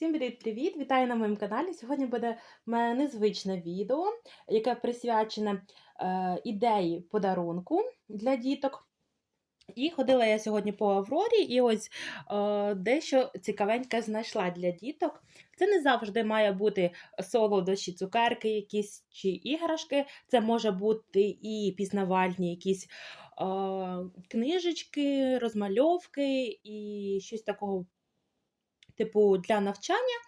Всім привіт-привіт! Вітаю на моєму каналі. Сьогодні буде в мене незвичне відео, яке присвячене е, ідеї подарунку для діток. І ходила я сьогодні по Аврорі, і ось е, дещо цікавеньке знайшла для діток. Це не завжди має бути солодощі, цукерки, якісь чи іграшки. Це може бути і пізнавальні якісь е, книжечки, розмальовки і щось такого типу, для навчання.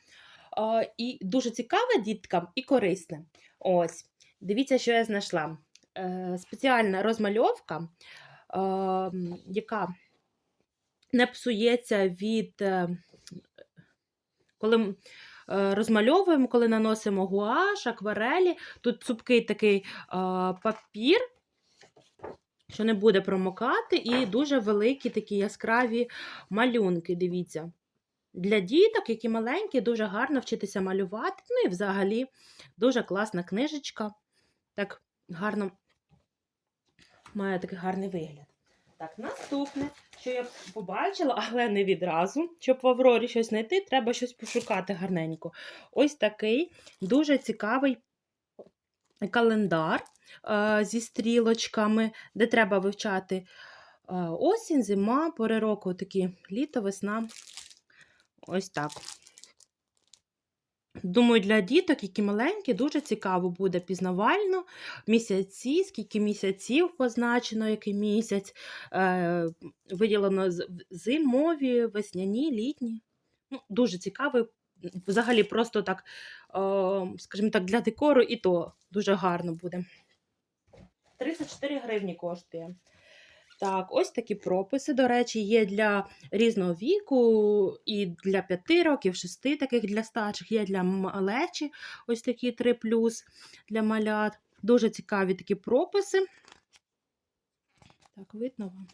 І дуже цікаве діткам і корисне. Ось, дивіться, що я знайшла. Е, спеціальна розмальовка, яка не псується від. е, Коли е, розмальовуємо, коли наносимо гуаш, акварелі, тут цупкий такий папір, що не буде промокати, і дуже великі такі яскраві малюнки. Дивіться. Для діток, які маленькі, дуже гарно вчитися малювати. Ну і взагалі дуже класна книжечка. Так гарно має такий гарний вигляд. Так, наступне, що я побачила, але не відразу. Щоб в Аврорі щось знайти, треба щось пошукати гарненько. Ось такий дуже цікавий календар е, зі стрілочками, де треба вивчати е, осінь, зима, пори року, такі літо, весна. Ось так. Думаю, для діток, які маленькі, дуже цікаво буде пізнавально. Місяці, скільки місяців позначено, який місяць, е, виділено зимові, весняні, літні. Ну, дуже цікавий. Взагалі, просто так, е, скажімо так, для декору і то дуже гарно буде. 34 гривні коштує. Так, ось такі прописи, до речі, є для різного віку, і для 5 років, 6 таких для старших, є для малечі, ось такі 3 для малят. Дуже цікаві такі прописи. Так, видно вам.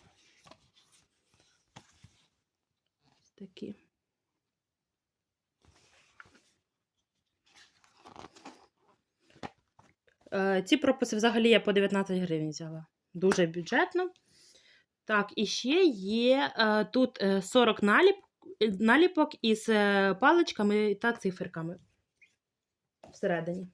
Ось такі. Е, Ці прописи взагалі я по 19 гривень взяла. Дуже бюджетно. Так, і ще є е, тут е, 40 наліп, е, наліпок із е, паличками та циферками всередині.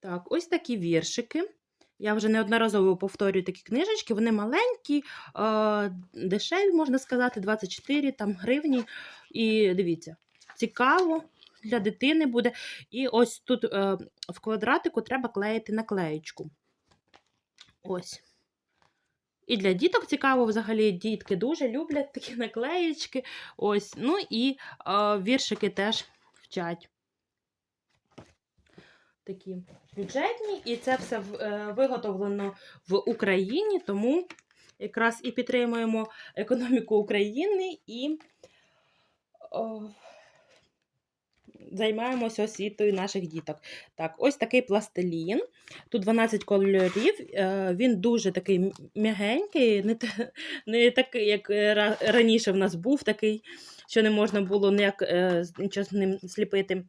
Так, ось такі віршики. Я вже неодноразово повторюю такі книжечки. Вони маленькі, е, дешеві, можна сказати, 24 там, гривні. І дивіться, цікаво для дитини буде. І ось тут е, в квадратику треба клеїти наклеєчку. Ось. І для діток цікаво, взагалі, дітки дуже люблять такі наклеєчки. Ось. Ну і е, віршики теж вчать. Такі бюджетні, і це все е, виготовлено в Україні, тому якраз і підтримуємо економіку України і о, займаємося освітою наших діток. Так, ось такий пластилін. Тут 12 кольорів. е, Він дуже такий м'ягенький, не, не такий, як е, раніше в нас був, такий, що не можна було ніяк е, нічого з ним сліпити.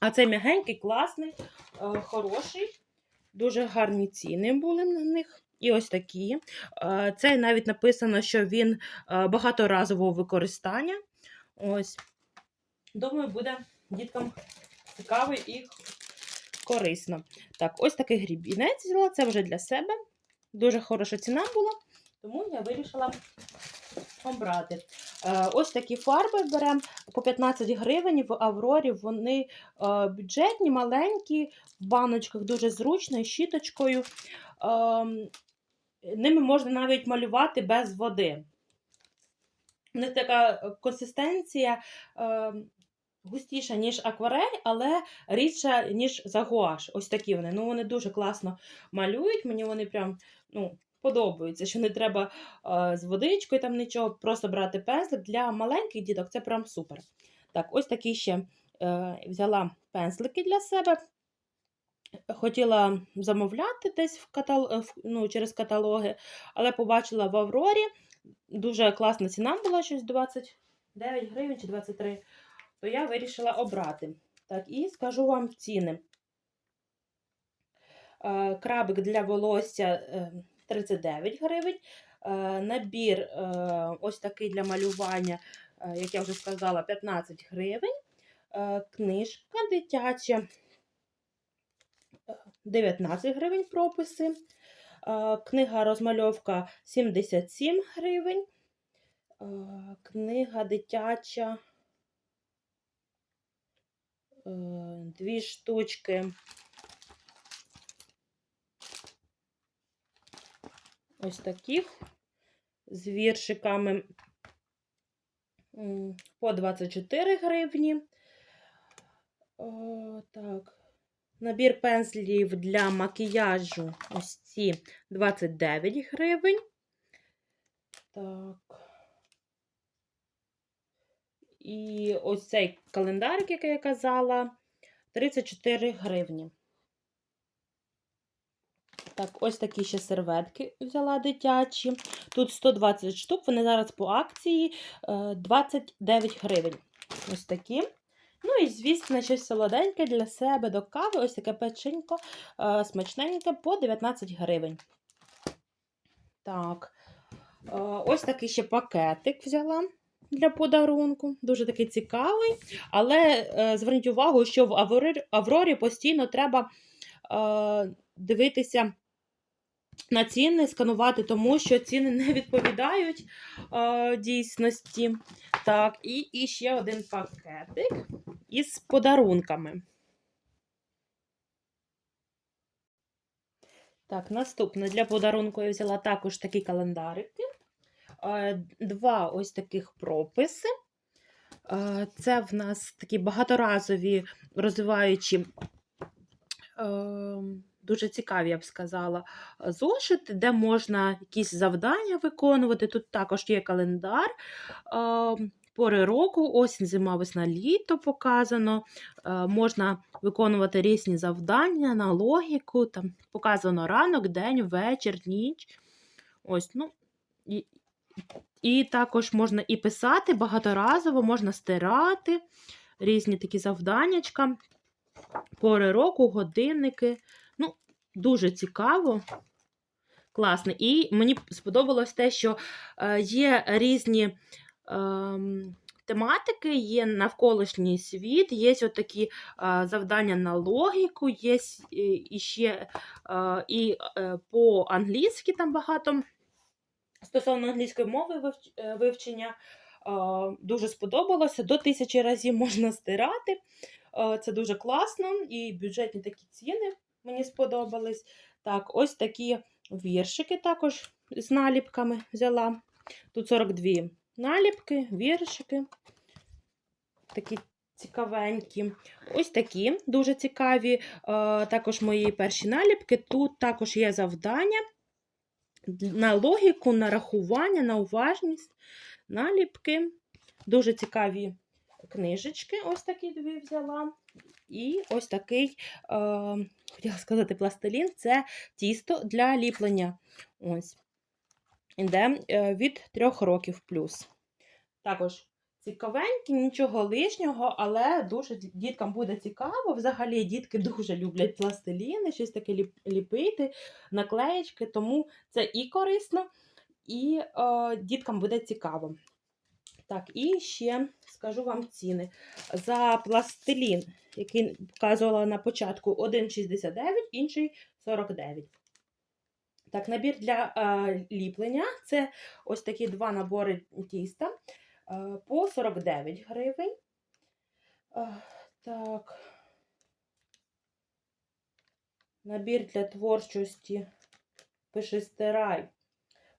А цей м'ягенький, класний, хороший. Дуже гарні ціни були на них. І ось такі. Е, Цей навіть написано, що він багаторазового використання. Ось. Думаю, буде діткам цікаво і корисно. Так, ось такий грібінець взяла, це вже для себе. Дуже хороша ціна була, тому я вирішила обрати. Е, ось такі фарби беремо по 15 гривень в Аврорі. Вони е, бюджетні, маленькі, в баночках дуже зручно, щіточкою. Ем, Ними можна навіть малювати без води. У них така е, консистенція е, густіша, ніж акварель, але рідша, ніж загуаш. Ось такі вони. Ну, вони дуже класно малюють. Мені вони прям ну, подобаються, що не треба е, з водичкою там нічого, просто брати пензлик. Для маленьких діток це прям супер. Так, ось такі ще е, взяла пензлики для себе. Хотіла замовляти десь в катал... е, ну, через каталоги, але побачила в Аврорі. Дуже класна ціна була, щось 29 гривень чи 23, то я вирішила обрати. Так, і скажу вам ціни. Е, Крабик для волосся е, 39 гривень. Е, Набір е, ось такий для малювання, е, як я вже сказала, 15 гривень. Е, Книжка дитяча. е, 19 гривень прописи. Е, Книга розмальовка 77 гривень. Е, Книга дитяча. Е, Дві штучки. Ось таких з віршиками по 24 гривні. О, так. Набір пензлів для макіяжу ось ці 29 гривень. Так. І ось цей календарик, який я казала, 34 гривні. Так, ось такі ще серветки взяла дитячі. Тут 120 штук, вони зараз по акції е, 29 гривень. Ось такі. Ну і, звісно, щось солоденьке для себе до кави. Ось таке печенько е, смачненьке по 19 гривень. Так, е, ось такий ще пакетик взяла для подарунку. Дуже такий цікавий. Але е, зверніть увагу, що в Аврорі, постійно треба е, дивитися на ціни, сканувати, тому що ціни не відповідають е, дійсності. Так, і, і ще один пакетик із подарунками. Так, наступне для подарунку я взяла також такі календарики. Е, Два ось таких прописи. Е, Це в нас такі багаторазові розвиваючі, е, дуже цікаві, я б сказала, зошити, де можна якісь завдання виконувати. Тут також є календар. Пори року, осінь, зима, весна, літо показано. Можна виконувати різні завдання на логіку. Там показано ранок, день, вечір, ніч. Ось, ну, і, також можна і писати багаторазово, можна стирати різні такі завданнячка, пори року, годинники. Ну, дуже цікаво. Класно. І мені сподобалось те, що е, є різні ем, тематики, є навколишній світ, є от такі е, завдання на логіку, є с- і ще е, і е, по-англійськи там багато. Стосовно англійської мови е, вивчення дуже сподобалося. До тисячі разів можна стирати. Це дуже класно. І бюджетні такі ціни мені сподобались. Так, ось такі віршики також з наліпками взяла. Тут 42 наліпки, віршики. Такі цікавенькі. Ось такі дуже цікаві. Також мої перші наліпки. Тут також є завдання на логіку, на рахування, на уважність, наліпки. Дуже цікаві книжечки. Ось такі дві взяла. І ось такий, е, хотіла сказати, пластилін це тісто для ліплення. Ось. Іде е, від трьох років плюс. Також цікавенькі, нічого лишнього, але дуже діткам буде цікаво. Взагалі, дітки дуже люблять пластиліни, щось таке ліпити, наклеєчки, тому це і корисно, і е, діткам буде цікаво. Так, і ще скажу вам ціни. За пластилін, який показувала на початку, 1,69, інший 49. Так, набір для е, ліплення це ось такі два набори тіста по 49 гривень. Е, так. Набір для творчості пиши стирай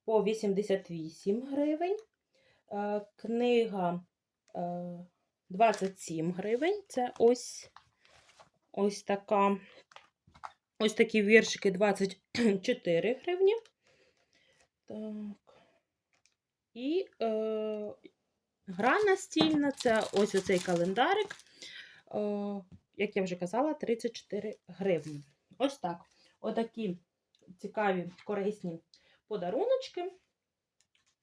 по 88 гривень. Е, книга е, 27 гривень. Це ось, ось така. Ось такі віршики 24 гривні. Так. І е, гра настільна це ось оцей календарик. Е, як я вже казала, 34 гривні. Ось так. Отакі цікаві, корисні подаруночки.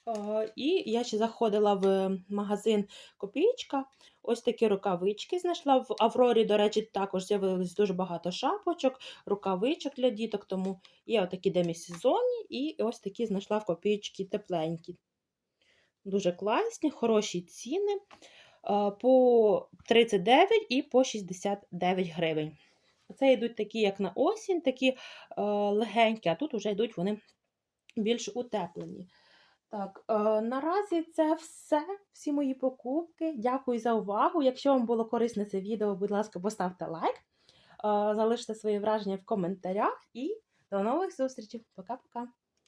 Е, І я ще заходила в магазин Копійка. Ось такі рукавички знайшла. В Аврорі, до речі, також з'явилось дуже багато шапочок, рукавичок для діток, тому є отакі демісезонні, і ось такі знайшла в копійки тепленькі. Дуже класні, хороші ціни. е, по 39 і по 69 гривень. Це йдуть такі, як на осінь, такі е, легенькі, а тут вже йдуть вони більш утеплені. Так, е, наразі це все, всі мої покупки. Дякую за увагу. Якщо вам було корисне це відео, будь ласка, поставте лайк, залиште свої враження в коментарях і до нових зустрічей. Пока-пока.